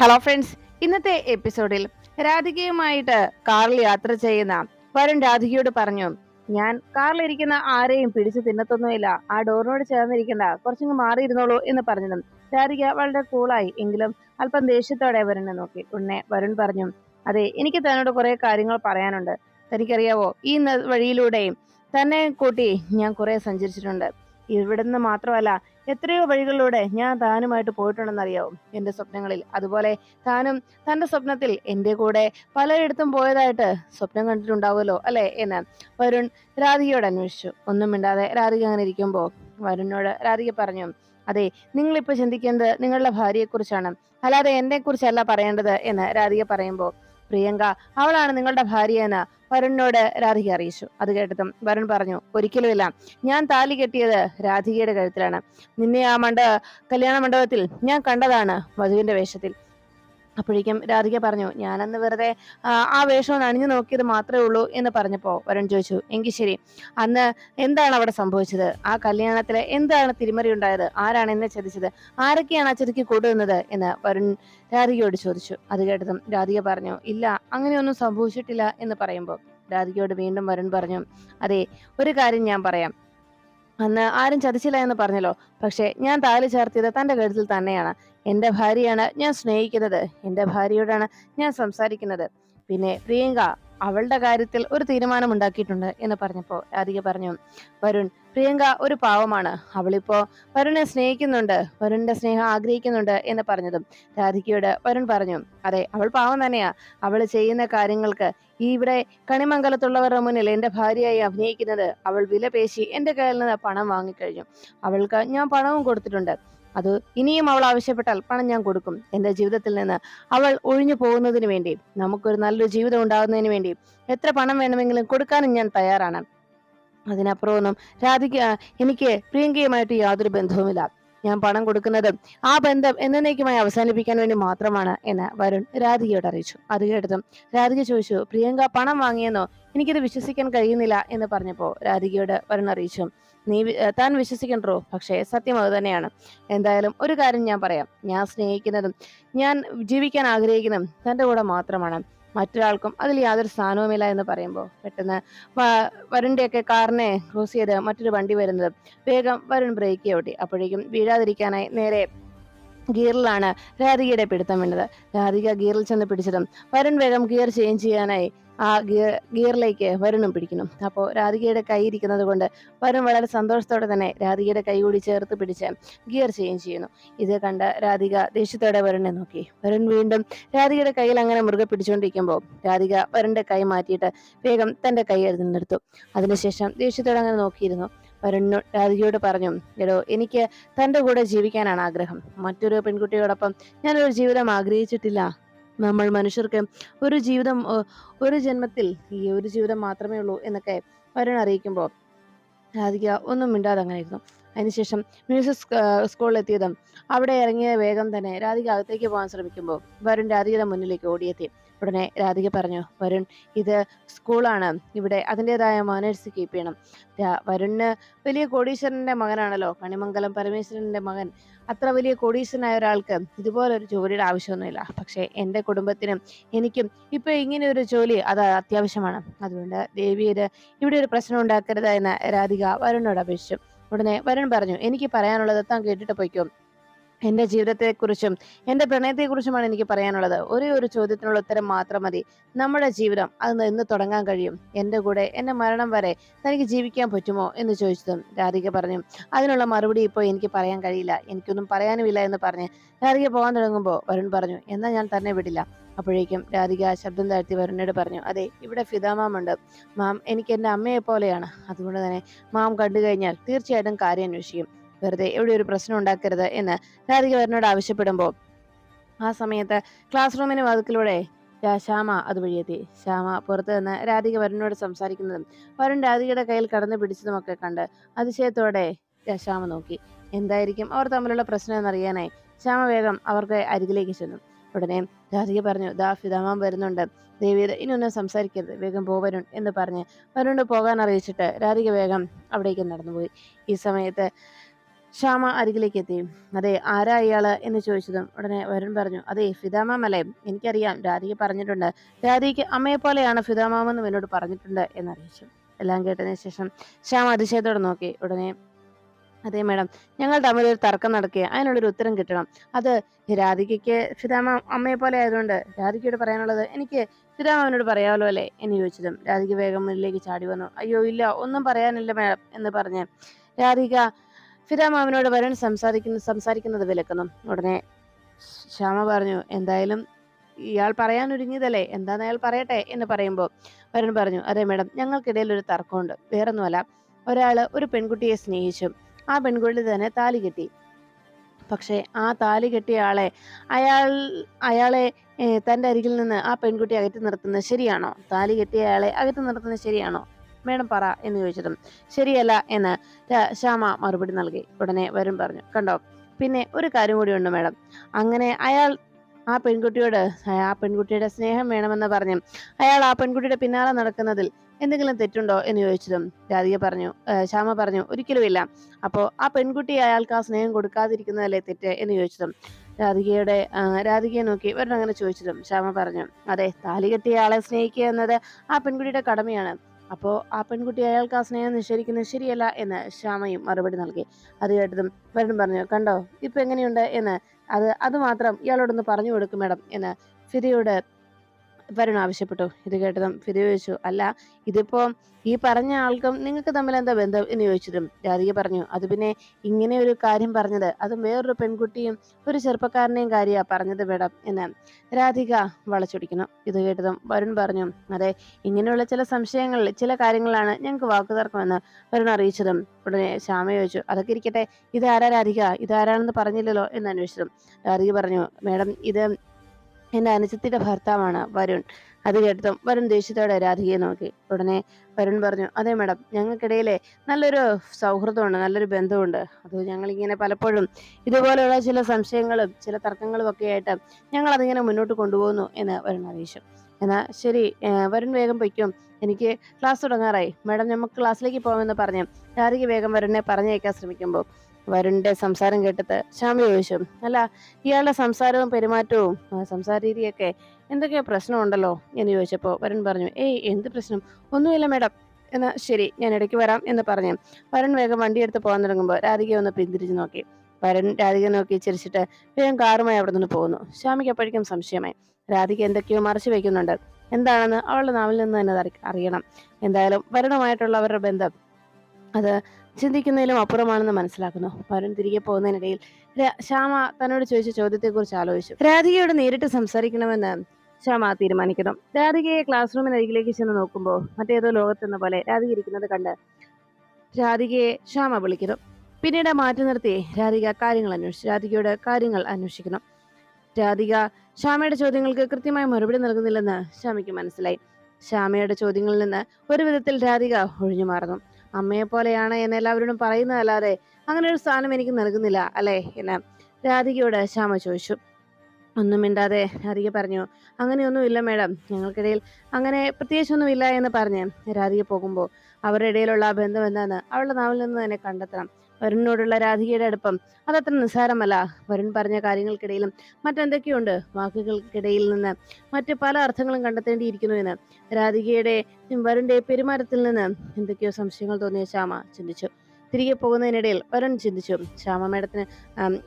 Hello friends ഇന്നത്തെ എപ്പിസോഡിൽ രാധികയുമായിട്ട് കാറിൽ യാത്ര ചെയ്യുന്ന വരുൺ രാധികയോട് പറഞ്ഞു ഞാൻ കാറിലിരിക്കുന്ന ആരെയും പിടിച്ചു തിന്നത്തൊന്നുമില്ല. ആ ഡോറിനോട് ചേർന്നിരിക്കണ്ട. കുറച്ചങ്ങ് മാറിയിരുന്നോളൂ എന്ന് പറഞ്ഞതും രാധിക വളരെ കൂളായി എങ്കിലും അല്പം ദേഷ്യത്തോടെ വരുണിനെ നോക്കി. ഉടനെ വരുൺ പറഞ്ഞു അതെ എനിക്ക് തന്നോട് കുറെ കാര്യങ്ങൾ പറയാനുണ്ട്. തനിക്കറിയാവോ ഈ വഴിയിലൂടെയും തന്നെ കൂട്ടി ഞാൻ കുറെ സഞ്ചരിച്ചിട്ടുണ്ട്. ഇവിടുന്ന് മാത്രമല്ല എത്രയോ വഴികളിലൂടെ ഞാൻ താനുമായിട്ട് പോയിട്ടുണ്ടെന്നറിയാവും എന്റെ സ്വപ്നങ്ങളിൽ. അതുപോലെ താനും തന്റെ സ്വപ്നത്തിൽ എന്റെ കൂടെ പലയിടത്തും പോയതായിട്ട് സ്വപ്നം കണ്ടിട്ടുണ്ടാവുമല്ലോ അല്ലെ എന്ന് വരുൺ രാധികയോട് അന്വേഷിച്ചു. ഒന്നും മിണ്ടാതെ രാധിക അങ്ങനെ ഇരിക്കുമ്പോൾ വരുണിനോട് രാധിക പറഞ്ഞു അതെ നിങ്ങളിപ്പോൾ ചിന്തിക്കുന്നത് നിങ്ങളുടെ ഭാര്യയെക്കുറിച്ചാണ്. അല്ലാതെ എന്നെക്കുറിച്ചല്ല പറയേണ്ടത് എന്ന് രാധിക പറയുമ്പോൾ പ്രിയങ്ക അവളാണ് നിങ്ങളുടെ ഭാര്യ എന്ന് വരുണിനോട് രാധിക അറിയിച്ചു. അത് കേട്ടതും വരുൺ പറഞ്ഞു ഒരിക്കലുമില്ല ഞാൻ താലി കെട്ടിയത് രാധികയുടെ കഴുത്തിലാണ്. നിന്നെ ആ മണ്ഡ കല്യാണ മണ്ഡപത്തിൽ ഞാൻ കണ്ടതാണ് വധുവിന്റെ വേഷത്തിൽ. അപ്പോഴേക്കും രാധിക പറഞ്ഞു ഞാനന്ന് വെറുതെ ആ, വേഷം അണിഞ്ഞു നോക്കിയത് മാത്രമേ ഉള്ളൂ എന്ന് പറഞ്ഞപ്പോ വരൺ ചോദിച്ചു എങ്കിൽ ശരി അന്ന് എന്താണ് അവിടെ സംഭവിച്ചത്? ആ കല്യാണത്തിൽ എന്താണ് തിരിമറി ഉണ്ടായത്? ആരാണ് എന്നെ ചതിച്ചത്? ആരൊക്കെയാണ് ആ ചതിക്ക് കൂടുന്നത് എന്ന് വരൺ രാധികയോട് ചോദിച്ചു. അത് കേട്ടതും രാധിക പറഞ്ഞു ഇല്ല അങ്ങനെയൊന്നും സംഭവിച്ചിട്ടില്ല എന്ന് പറയുമ്പോൾ രാധികയോട് വീണ്ടും വരൺ പറഞ്ഞു അതെ ഒരു കാര്യം ഞാൻ പറയാം. അന്ന് ആരും ചതിച്ചില്ല എന്ന് പറഞ്ഞല്ലോ. പക്ഷെ ഞാൻ താലി ചേർത്തിയത് തന്റെ കഴുത്തിൽ തന്നെയാണ്. എന്റെ ഭാര്യയാണ് ഞാൻ സ്നേഹിക്കുന്നത്. എന്റെ ഭാര്യയോടാണ് ഞാൻ സംസാരിക്കുന്നത്. പിന്നെ പ്രിയങ്ക അവളുടെ കാര്യത്തിൽ ഒരു തീരുമാനം ഉണ്ടാക്കിയിട്ടുണ്ട് എന്ന് പറഞ്ഞപ്പോ രാധിക പറഞ്ഞു വരുൺ പ്രിയങ്ക ഒരു പാവമാണ്. അവളിപ്പോ വരുണിനെ സ്നേഹിക്കുന്നുണ്ട്. വരുണിന്റെ സ്നേഹം ആഗ്രഹിക്കുന്നുണ്ട് എന്ന് പറഞ്ഞതും രാധികയോട് വരുൺ പറഞ്ഞു അതെ അവൾ പാവം തന്നെയാ. അവൾ ചെയ്യുന്ന കാര്യങ്ങൾക്ക് ഈ ഇവിടെ കണിമംഗലത്തുള്ളവരുടെ മുന്നിൽ എന്റെ ഭാര്യയായി അഭിനയിക്കുന്നത് അവൾ വില പേശി എന്റെ കയ്യിൽ നിന്ന് പണം വാങ്ങിക്കഴിഞ്ഞു. അവൾക്ക് ഞാൻ പണവും കൊടുത്തിട്ടുണ്ട്. അത് ഇനിയും അവൾ ആവശ്യപ്പെട്ടാൽ പണം ഞാൻ കൊടുക്കും. എന്റെ ജീവിതത്തിൽ നിന്ന് അവൾ ഒഴിഞ്ഞു പോകുന്നതിന് വേണ്ടി നമുക്കൊരു നല്ലൊരു ജീവിതം ഉണ്ടാകുന്നതിന് വേണ്ടി എത്ര പണം വേണമെങ്കിലും കൊടുക്കാനും ഞാൻ തയ്യാറാണ്. അതിനപ്പുറമൊന്നും രാധിക എനിക്ക് പ്രിയങ്കയുമായിട്ട് യാതൊരു ബന്ധവുമില്ല. ഞാൻ പണം കൊടുക്കുന്നത് ആ ബന്ധം എന്നേക്കുമായി അവസാനിപ്പിക്കാൻ വേണ്ടി മാത്രമാണ് എന്ന് വരുൺ രാധികയോട് അറിയിച്ചു. അത് കേട്ടതും രാധിക ചോദിച്ചു പ്രിയങ്ക പണം വാങ്ങിയെന്നോ? എനിക്കിത് വിശ്വസിക്കാൻ കഴിയുന്നില്ല എന്ന് പറഞ്ഞപ്പോ രാധികയോട് വരുൺ അറിയിച്ചു. നീ താൻ വിശ്വസിക്കണ്ടോ? പക്ഷേ സത്യം അത് തന്നെയാണ്. എന്തായാലും ഒരു കാര്യം ഞാൻ പറയാം. ഞാൻ സ്നേഹിക്കുന്നതും ഞാൻ ജീവിക്കാൻ ആഗ്രഹിക്കുന്നതും തന്റെ കൂടെ മാത്രമാണ്. മറ്റൊരാൾക്കും അതിൽ യാതൊരു സ്ഥാനവുമില്ല എന്ന് പറയുമ്പോൾ പെട്ടെന്ന് വരുണിന്റെയൊക്കെ കാറിനെ ക്രോസ് ചെയ്ത് മറ്റൊരു വണ്ടി വരുന്നത് വേഗം വരുൺ ബ്രേക്ക് ചവിട്ടി അപ്പോഴേക്കും വീഴാതിരിക്കാനായി നേരെ ഗിയറിലാണ് രാധികയുടെ പിടുത്തം വീണത്. രാധിക ഗിയറിൽ ചെന്ന് പിടിച്ചതും വരുൺ വേഗം ഗിയർ ചേഞ്ച് ചെയ്യാനായി ആ ഗിയർ ഗിയറിലേക്ക് വരുണും പിടിക്കണം അപ്പോൾ രാധികയുടെ കൈ ഇരിക്കുന്നത് കൊണ്ട് വരുൺ വളരെ സന്തോഷത്തോടെ തന്നെ രാധികയുടെ കൈ കൂടി ചേർത്ത് പിടിച്ച് ഗിയർ ചെയ്യുകയും ചെയ്യുന്നു. ഇത് കണ്ട രാധിക ദേഷ്യത്തോടെ വരുണിനെ നോക്കി. വരുൺ വീണ്ടും രാധികയുടെ കയ്യിൽ അങ്ങനെ മുറുകെ പിടിച്ചുകൊണ്ടിരിക്കുമ്പോൾ രാധിക വരുണിന്റെ കൈ മാറ്റിയിട്ട് വേഗം തന്റെ കൈ എഴുതി നിർത്തു അതിനുശേഷം ദേഷ്യത്തോടെ അങ്ങനെ നോക്കിയിരുന്നു. വരുണിനോ രാധികയോട് പറഞ്ഞു എടോ എനിക്ക് തന്റെ കൂടെ ജീവിക്കാനാണ് ആഗ്രഹം. മറ്റൊരു പെൺകുട്ടിയോടൊപ്പം ഞാനൊരു ജീവിതം ആഗ്രഹിച്ചിട്ടില്ല. നമ്മൾ മനുഷ്യർക്ക് ഒരു ജീവിതം ഒരു ജന്മത്തിൽ ഈ ഒരു ജീവിതം മാത്രമേ ഉള്ളൂ എന്നൊക്കെ വരുൺ അറിയിക്കുമ്പോൾ രാധിക ഒന്നും മിണ്ടാതെ അങ്ങനെ ഇരുന്നു. അതിനുശേഷം മ്യൂസിക് സ്കൂളിൽ എത്തിയതും അവിടെ ഇറങ്ങിയ വേഗം തന്നെ രാധിക അകത്തേക്ക് പോകാൻ ശ്രമിക്കുമ്പോൾ വരുൺ രാധികയുടെ മുന്നിലേക്ക് ഓടിയെത്തി. ഉടനെ രാധിക പറഞ്ഞു വരുൺ ഇത് സ്കൂളാണ്. ഇവിടെ അതിന്റെതായ മാനേഴ്സ് കീപ്പ് ചെയ്യണം. വരുണ് വലിയ കോടീശ്വരന്റെ മകനാണല്ലോ. കണിമംഗലം പരമേശ്വരന്റെ മകൻ. അത്ര വലിയ കോടീശ്വരനായ ഒരാൾക്ക് ഇതുപോലൊരു ജോലിയുടെ ആവശ്യമൊന്നുമില്ല. പക്ഷേ എന്റെ കുടുംബത്തിനും എനിക്കും ഇപ്പോൾ ഇങ്ങനെ ഒരു ജോലി അത് അത്യാവശ്യമാണ്. അതുകൊണ്ട് ദേവിയുടെ ഇവിടെ ഒരു പ്രശ്നം ഉണ്ടാക്കരുത് എന്ന് രാധിക വരുണിനോട് അപേക്ഷിച്ചു. ഉടനെ വരൻ പറഞ്ഞു എനിക്ക് പറയാനുള്ളത് താൻ കേട്ടിട്ട് പോയിക്കോ. എന്റെ ജീവിതത്തെക്കുറിച്ചും എന്റെ പ്രണയത്തെക്കുറിച്ചുമാണ് എനിക്ക് പറയാനുള്ളത്. ഒരേ ഒരു ചോദ്യത്തിനുള്ള ഉത്തരം മാത്രം മതി. നമ്മുടെ ജീവിതം അത് നിന്ന് തുടങ്ങാൻ കഴിയും? എന്റെ കൂടെ എന്റെ മരണം വരെ തനിക്ക് ജീവിക്കാൻ പറ്റുമോ എന്ന് ചോദിച്ചതും രാധിക പറഞ്ഞു. അതിനുള്ള മറുപടി ഇപ്പോൾ എനിക്ക് പറയാൻ കഴിയില്ല. എനിക്കൊന്നും പറയാനുമില്ല എന്ന് പറഞ്ഞ് രാധിക പോകാൻ തുടങ്ങുമ്പോൾ വരുൺ പറഞ്ഞു എന്നാൽ ഞാൻ തന്നെ വിടില്ല. അപ്പോഴേക്കും രാധിക ശബ്ദം താഴ്ത്തി വരുണിനോട് പറഞ്ഞു അതെ ഇവിടെ ഫിതാമാമുണ്ട് മാം എനിക്ക് എന്റെ അമ്മയെ പോലെയാണ് അതുകൊണ്ട് തന്നെ മാം കണ്ടു കഴിഞ്ഞാൽ തീർച്ചയായിട്ടും കാര്യം അന്വേഷിക്കും. വെറുതെ എവിടെ ഒരു പ്രശ്നം ഉണ്ടാക്കരുത് എന്ന് രാധിക വരനോട് ആവശ്യപ്പെടുമ്പോൾ ആ സമയത്ത് ക്ലാസ് റൂമിന് വാതുക്കിലൂടെ ശ്യാമ അതുവഴിയെത്തി ശ്യാമ പുറത്തു നിന്ന് രാധിക വരുണിനോട് സംസാരിക്കുന്നതും വരുൺ രാധികയുടെ കയ്യിൽ കടന്നു പിടിച്ചതുമൊക്കെ കണ്ട് അതിശയത്തോടെ ശ്യാമ നോക്കി. എന്തായിരിക്കും അവർ തമ്മിലുള്ള പ്രശ്നം എന്നറിയാനായി? ശ്യാമ വേഗം അവർക്ക് അരികിലേക്ക് ചെന്നു. ഉടനെ രാധിക പറഞ്ഞു ദാ ഫിതാമാൻ വരുന്നുണ്ട്. ദേവിയത് ഇനിയൊന്നും സംസാരിക്കരുത്. വേഗം പോ വരുൺ എന്ന് പറഞ്ഞ് വരുണ് പോകാൻ അറിയിച്ചിട്ട് രാധിക വേഗം അവിടേക്ക് നടന്നുപോയി. ഈ സമയത്ത് ശ്യാമ അരികിലേക്ക് എത്തി. അതെ ആരാ ഇയാൾ എന്ന് ചോദിച്ചതും ഉടനെ വരുൺ പറഞ്ഞു അതെ ഫിതാമാമല്ലേ എനിക്കറിയാം. രാധിക പറഞ്ഞിട്ടുണ്ട്. രാധിക അമ്മയെ പോലെയാണ് എന്നോട് പറഞ്ഞിട്ടുണ്ട് എന്നറിയിച്ചു. എല്ലാം കേട്ടതിന് ശേഷം ശ്യാമ അതിശയത്തോടെ നോക്കി. ഉടനെ അതെ മാഡം. ഞങ്ങൾ തമ്മിൽ ഒരു തർക്കം നടക്കുക അതിനുള്ളൊരു ഉത്തരം കിട്ടണം. അത് രാധികയ്ക്ക് ഫിതാമ അമ്മയെ പോലെ ആയതുകൊണ്ട് രാധികയോട് പറയാനുള്ളത് എനിക്ക് ഫിതാമാവിനോട് പറയാമല്ലോ അല്ലേ? എന്ന് ചോദിച്ചതും രാധിക വേഗം മുന്നിലേക്ക് ചാടി വന്നു. അയ്യോ ഇല്ല ഒന്നും പറയാനില്ല മാഡം എന്ന് പറഞ്ഞ് രാധിക ഫിദാമാവിനോട് വരൺ സംസാരിക്കുന്ന സംസാരിക്കുന്നത് വിലക്കുന്നു. ഉടനെ ശ്യാമ പറഞ്ഞു എന്തായാലും ഇയാൾ പറയാൻ ഒരുങ്ങിയതല്ലേ? എന്താന്ന് അയാൾ പറയട്ടെ? എന്ന് പറയുമ്പോൾ വരൻ പറഞ്ഞു അതെ മേഡം ഞങ്ങൾക്കിടയിൽ ഒരു തർക്കമുണ്ട്. വേറൊന്നുമല്ല ഒരാൾ ഒരു പെൺകുട്ടിയെ സ്നേഹിച്ചു. ആ പെൺകുട്ടി തന്നെ താലി കെട്ടി. പക്ഷേ ആ താലി കെട്ടിയ ആളെ അയാൾ അയാളെ തന്റെ അരികിൽ നിന്ന് ആ പെൺകുട്ടി അകറ്റി നിർത്തുന്നത് ശരിയാണോ? താലി കെട്ടിയ അയാളെ അകറ്റി നിർത്തുന്നത് ശരിയാണോ? മേഡം പറ എന്ന് ചോദിച്ചതും. ശരിയല്ല എന്ന് ശ്യാമ മറുപടി നൽകി. ഉടനെ വരും പറഞ്ഞു കണ്ടോ പിന്നെ ഒരു കാര്യം കൂടി ഉണ്ട് മേഡം. അങ്ങനെ അയാൾ ആ പെൺകുട്ടിയോട് ആ പെൺകുട്ടിയുടെ സ്നേഹം വേണമെന്ന് പറഞ്ഞു അയാൾ ആ പെൺകുട്ടിയുടെ പിന്നാലെ നടക്കുന്നതിൽ എന്തെങ്കിലും തെറ്റുണ്ടോ എന്ന് ചോദിച്ചതും രാധിക പറഞ്ഞു ശ്യാമ പറഞ്ഞു ഒരിക്കലുമില്ല അപ്പോൾ ആ പെൺകുട്ടി അയാൾക്ക് ആ സ്നേഹം കൊടുക്കാതിരിക്കുന്നതല്ലേ തെറ്റ്? എന്ന് ചോദിച്ചതും രാധികയുടെ രാധികയെ നോക്കി ഒരെണ്ണം അങ്ങനെ ചോദിച്ചതും ശ്യാമ പറഞ്ഞു അതെ താലി കെട്ടിയ ആളെ സ്നേഹിക്കുക എന്നത് ആ പെൺകുട്ടിയുടെ കടമയാണ്. അപ്പോ ആ പെൺകുട്ടി അയാൾക്ക് ആ സ്നേഹം നിഷേധിക്കുന്നത് ശരിയല്ല എന്ന് ശ്യാമയും മറുപടി നൽകി. അത് കേട്ടതും വരുൺ പറഞ്ഞു കണ്ടോ? ഇപ്പൊ എങ്ങനെയുണ്ട്? എന്ന്. അത് അതുമാത്രം ഇയാളോടൊന്ന് പറഞ്ഞു കൊടുക്കും മേഡം എന്ന് ഫിദയോട് വരുൺ ആവശ്യപ്പെട്ടു ഇത് കേട്ടതും ഫിദ ചോദിച്ചു അല്ല ഇതിപ്പോ ഈ പറഞ്ഞ ആൾക്കും നിങ്ങൾക്ക് തമ്മിൽ എന്താ ബന്ധം? എന്ന് ചോദിച്ചതും രാധിക പറഞ്ഞു അത് പിന്നെ ഇങ്ങനെ ഒരു കാര്യം പറഞ്ഞത് അത് വേറൊരു പെൺകുട്ടിയും ഒരു ചെറുപ്പക്കാരനെയും കാര്യമാ പറഞ്ഞത് മേഡം എന്ന് രാധിക വളച്ചൊടിക്കുന്നു. ഇത് കേട്ടതും വരുൺ പറഞ്ഞു അതെ ഇങ്ങനെയുള്ള ചില സംശയങ്ങൾ ചില കാര്യങ്ങളാണ് ഞങ്ങൾക്ക് വാക്കുതർക്കമെന്ന് വരുൺ അറിയിച്ചതും. ഉടനെ ശ്യാമ ചോദിച്ചു അതൊക്കെ ഇരിക്കട്ടെ ഇതാരാ രാധിക? ഇതാരാണെന്ന് പറഞ്ഞില്ലല്ലോ എന്ന് അന്വേഷിച്ചതും രാധിക പറഞ്ഞു മേഡം ഇത് എന്റെ അനുജത്തിന്റെ ഭർത്താവാണ് വരുൺ. അത് കേട്ടതും വരുൺ ദേഷ്യത്തോടെ രാധികയെ നോക്കി. ഉടനെ വരുൺ പറഞ്ഞു അതെ മാഡം ഞങ്ങൾക്കിടയിലെ നല്ലൊരു സൗഹൃദമുണ്ട് നല്ലൊരു ബന്ധമുണ്ട്. അത് ഞങ്ങളിങ്ങനെ പലപ്പോഴും ഇതുപോലെയുള്ള ചില സംശയങ്ങളും ചില തർക്കങ്ങളും ഒക്കെ ആയിട്ട് ഞങ്ങൾ അതിങ്ങനെ മുന്നോട്ട് കൊണ്ടുപോകുന്നു എന്ന് വരുൺ അറിയിച്ചു. എന്നാ ശരി വരുൺ വേഗം പൊയ്ക്കും. എനിക്ക് ക്ലാസ് തുടങ്ങാറായി. മാഡം നമുക്ക് ക്ലാസ്സിലേക്ക് പോകാമെന്ന് പറഞ്ഞു രാധിക വേഗം വരുണിനെ പറഞ്ഞയക്കാൻ ശ്രമിക്കുമ്പോൾ വരുണിന്റെ സംസാരം കേട്ടത് ശ്യാമ ചോദിച്ചു. അല്ല ഇയാളുടെ സംസാരവും പെരുമാറ്റവും സംസാര രീതിയൊക്കെ എന്തൊക്കെയോ പ്രശ്നമുണ്ടല്ലോ എന്ന് ചോദിച്ചപ്പോൾ വരുൺ പറഞ്ഞു ഏയ് എന്ത് പ്രശ്നം? ഒന്നുമില്ല മേഡം. എന്നാ ശരി ഞാൻ ഇടയ്ക്ക് വരാം എന്ന് പറഞ്ഞു. വരുൺ വേഗം വണ്ടിയെടുത്ത് പോകാൻ തുടങ്ങുമ്പോൾ രാധിക ഒന്ന് പിന്തിരിഞ്ഞു നോക്കി. വരുൺ രാധിക നോക്കി ചിരിച്ചിട്ട് വേഗം കാറുമായി അവിടെ നിന്ന് പോകുന്നു. ശ്യാമിക്ക് അപ്പോഴേക്കും സംശയമായി. രാധിക എന്തൊക്കെയോ മറച്ചു വെക്കുന്നുണ്ട്. എന്താണെന്ന് അവളുടെ നാവിൽ നിന്ന് തന്നെ അറിയണം. എന്തായാലും വരുണമായിട്ടുള്ള അവരുടെ ബന്ധം അത് ചിന്തിക്കുന്നതിലും അപ്പുറമാണെന്ന് മനസ്സിലാക്കുന്നു. വരുൺ തിരികെ പോകുന്നതിനിടയിൽ ശ്യാമ തന്നോട് ചോദിച്ച ചോദ്യത്തെക്കുറിച്ച് ആലോചിച്ചു. രാധികയോട് നേരിട്ട് സംസാരിക്കണമെന്ന് ശ്യാമ തീരുമാനിക്കുന്നു. രാധികയെ ക്ലാസ് റൂമിനരികിലേക്ക് ചെന്ന് നോക്കുമ്പോൾ മറ്റേതോ ലോകത്തെന്ന പോലെ രാധിക ഇരിക്കുന്നത് കണ്ട് രാധികയെ ശ്യാമ വിളിക്കുന്നു. പിന്നീട് മാറ്റി നിർത്തി രാധിക കാര്യങ്ങൾ അന്വേഷിച്ചു. രാധികയോട് കാര്യങ്ങൾ അന്വേഷിക്കുന്നു. രാധിക ശ്യാമയുടെ ചോദ്യങ്ങൾക്ക് കൃത്യമായ മറുപടി നൽകുന്നില്ലെന്ന് ശ്യാമയ്ക്ക് മനസ്സിലായി. ശ്യാമയുടെ ചോദ്യങ്ങളിൽ നിന്ന് ഒരു വിധത്തിൽ രാധിക ഒഴിഞ്ഞു മാറുന്നു അമ്മയെ പോലെയാണ് എന്ന് എല്ലാവരോടും പറയുന്നതല്ലാതെ അങ്ങനെ ഒരു സ്ഥാനം എനിക്ക് നൽകുന്നില്ല അല്ലേ? എന്ന് രാധികയോട് ശ്യാമ ചോദിച്ചു. ഒന്നും മിണ്ടാതെ രാധിക പറഞ്ഞു അങ്ങനെയൊന്നുമില്ല മേഡം. ഞങ്ങൾക്കിടയിൽ അങ്ങനെ പ്രത്യേകിച്ചൊന്നും ഇല്ല എന്ന് പറഞ്ഞ് രാധിക പോകുമ്പോൾ അവരുടെ ഇടയിലുള്ള ബന്ധം എന്താണെന്ന് അവളുടെ നാവിൽ നിന്ന് തന്നെ കണ്ടെത്തണം. വരുണിനോടുള്ള രാധികയുടെ അടുപ്പം. അതത്ര നിസ്സാരമല്ല. വരുൺ പറഞ്ഞ കാര്യങ്ങൾക്കിടയിലും മറ്റെന്തൊക്കെയുണ്ട് വാക്കുകൾക്കിടയിൽ നിന്ന്? മറ്റ് പല അർത്ഥങ്ങളും കണ്ടെത്തേണ്ടിയിരിക്കുന്നു എന്ന് രാധികയുടെ വരുണിന്റെ പെരുമാറ്റത്തിൽ നിന്ന് എന്തൊക്കെയോ സംശയങ്ങൾ തോന്നിയ ശ്യാമ ചിന്തിച്ചു. തിരികെ പോകുന്നതിനിടയിൽ വരുൺ ചിന്തിച്ചു ശ്യാമ മേഡത്തിന്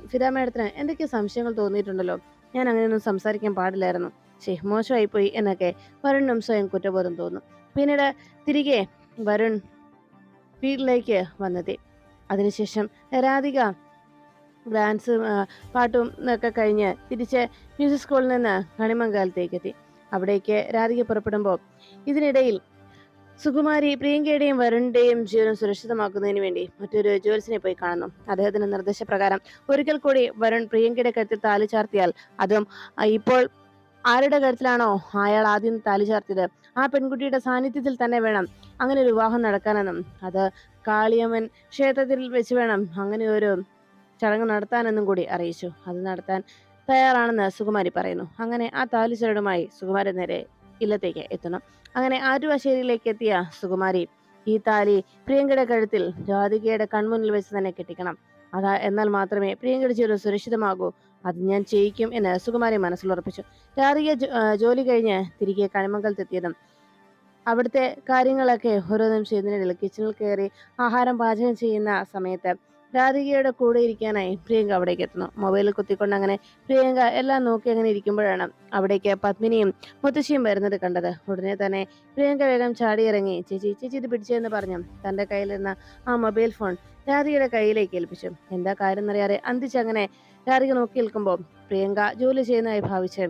ഫിദ മേഡത്തിന് എന്തൊക്കെയോ സംശയങ്ങൾ തോന്നിയിട്ടുണ്ടല്ലോ. ഞാൻ അങ്ങനെയൊന്നും സംസാരിക്കാൻ പാടില്ലായിരുന്നു. ശേ മോശമായിപ്പോയി എന്നൊക്കെ വരുണിനും സ്വയം കുറ്റബോധം തോന്നുന്നു. പിന്നീട് തിരികെ വരുൺ വീട്ടിലേക്ക് വന്നെത്തി. അതിനുശേഷം രാധിക ഡാൻസും പാട്ടും ഒക്കെ കഴിഞ്ഞ് തിരിച്ച് മ്യൂസിക് സ്കൂളിൽ നിന്ന് കണിമംഗാലത്തേക്ക് എത്തി അവിടേക്ക് രാധിക പുറപ്പെടുമ്പോൾ ഇതിനിടയിൽ സുകുമാരി പ്രിയങ്കയുടെയും വരുണിന്റെയും ജീവനം സുരക്ഷിതമാക്കുന്നതിന് വേണ്ടി മറ്റൊരു ജ്യോത്സ്യനെ പോയി കാണുന്നു. അദ്ദേഹത്തിന്റെ നിർദ്ദേശപ്രകാരം ഒരിക്കൽ കൂടി വരുൺ പ്രിയങ്കയുടെ കരുത്തിൽ താലി ചാർത്തിയാൽ അതും ഇപ്പോൾ ആരുടെ കാര്യത്തിലാണോ അയാൾ ആദ്യം താലി ചാർത്തിയത്? ആ പെൺകുട്ടിയുടെ സാന്നിധ്യത്തിൽ തന്നെ വേണം അങ്ങനെ ഒരു വിവാഹം നടക്കാനെന്നും അത് കാളിയമ്മൻ ക്ഷേത്രത്തിൽ വെച്ച് വേണം അങ്ങനെ ഒരു ചടങ്ങ് നടത്താനെന്നും കൂടി അറിയിച്ചു. അത് നടത്താൻ തയ്യാറാണെന്ന് സുകുമാരി പറയുന്നു. അങ്ങനെ ആ താലി ചരടുമായി സുകുമാരൻ നേരെ ഇല്ലത്തേക്ക് എത്തുന്നു. അങ്ങനെ ആറ്റുവാശ്ശേരിയിലേക്ക് എത്തിയ സുകുമാരി ഈ താലി പ്രിയങ്കയുടെ കഴുത്തിൽ രാധികയുടെ കൺമുന്നിൽ വെച്ച് തന്നെ കെട്ടിക്കണം. അതാ എന്നാൽ മാത്രമേ പ്രിയങ്കയുടെ ജീവിതം സുരക്ഷിതമാകൂ. അത് ഞാൻ ചെയ്യിക്കും എന്ന് സുകുമാരി മനസ്സിലുറപ്പിച്ചു. ആ, ജോലി കഴിഞ്ഞ് തിരികെ കണിമംഗലത്തെത്തിയതും അവിടുത്തെ കാര്യങ്ങളൊക്കെ ഓരോന്നും ചെയ്യുന്നതിനിടയിൽ കിച്ചണിൽ കയറി ആഹാരം പാചകം ചെയ്യുന്ന സമയത്ത് രാധികയുടെ കൂടെ ഇരിക്കാനായി പ്രിയങ്ക അവിടേക്ക് എത്തുന്നു. മൊബൈലിൽ കുത്തിക്കൊണ്ട് അങ്ങനെ പ്രിയങ്ക എല്ലാം നോക്കി അങ്ങനെ ഇരിക്കുമ്പോഴാണ് അവിടേക്ക് പത്മിനിയും മുത്തശ്ശിയും വരുന്നത് കണ്ടത്. ഉടനെ തന്നെ പ്രിയങ്ക വേഗം ചാടിയിറങ്ങി ചേച്ചി ചേച്ചി ഇത് പിടിച്ചെന്ന് പറഞ്ഞു. തന്റെ കയ്യിലിരുന്ന ആ മൊബൈൽ ഫോൺ രാധികയുടെ കയ്യിലേക്ക് ഏൽപ്പിച്ചു. എന്താ കാര്യം എന്നറിയാതെ അന്തിച്ചങ്ങനെ രാധിക നോക്കി നിൽക്കുമ്പോൾ പ്രിയങ്ക ജോലി ചെയ്യുന്നതായി ഭാവിച്ച്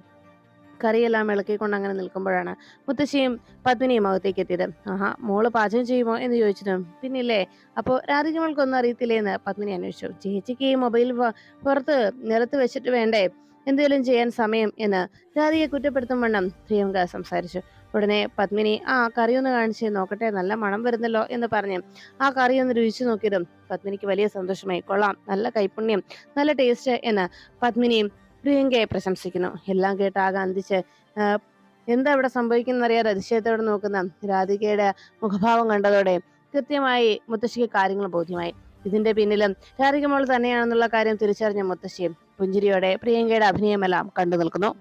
കറിയെല്ലാം ഇളക്കിക്കൊണ്ട് അങ്ങനെ നിൽക്കുമ്പോഴാണ് മുത്തശ്ശിയും പത്മിനിയും അകത്തേക്ക് എത്തിയത്. ആഹാ മോൾ പാചകം ചെയ്യുമോ? എന്ന് ചോദിച്ചതും പിന്നില്ലേ അപ്പോൾ രാധിക മോൾക്കൊന്നും അറിയത്തില്ലേ എന്ന് പത്മിനി അന്വേഷിച്ചു. ചേച്ചിക്ക് ഈ മൊബൈൽ പുറത്ത് നിലത്ത് വെച്ചിട്ട് വേണ്ടേ? എന്തെങ്കിലും ചെയ്യാൻ സമയം എന്ന് രാധികയെ കുറ്റപ്പെടുത്തും വണ്ണം പ്രിയങ്ക സംസാരിച്ചു. ഉടനെ പത്മിനി ആ കറി ഒന്ന് കാണിച്ച് നോക്കട്ടെ നല്ല മണം വരുന്നല്ലോ എന്ന് പറഞ്ഞ് ആ കറി ഒന്ന് രുചിച്ചു നോക്കിയതും പത്മിനിക്ക് വലിയ സന്തോഷമായി. കൊള്ളാം നല്ല കൈപുണ്യം നല്ല ടേസ്റ്റ് എന്ന് പത്മിനിയും പ്രിയങ്കയെ പ്രശംസിക്കുന്നു. എല്ലാം കേട്ട് ആകെ അന്തിച്ച് എന്താ ഇവിടെ സംഭവിക്കുന്നറിയാതെ അതിശയത്തോടെ നോക്കുന്ന രാധികയുടെ മുഖഭാവം കണ്ടതോടെ കൃത്യമായി മുത്തശ്ശിക്ക് കാര്യങ്ങൾ ബോധ്യമായി. ഇതിന്റെ പിന്നിലും രാധിക മോൾ തന്നെയാണെന്നുള്ള കാര്യം തിരിച്ചറിഞ്ഞ മുത്തശ്ശിയും പുഞ്ചിരിയോടെ പ്രിയങ്കയുടെ അഭിനയമെല്ലാം കണ്ടു നിൽക്കുന്നു.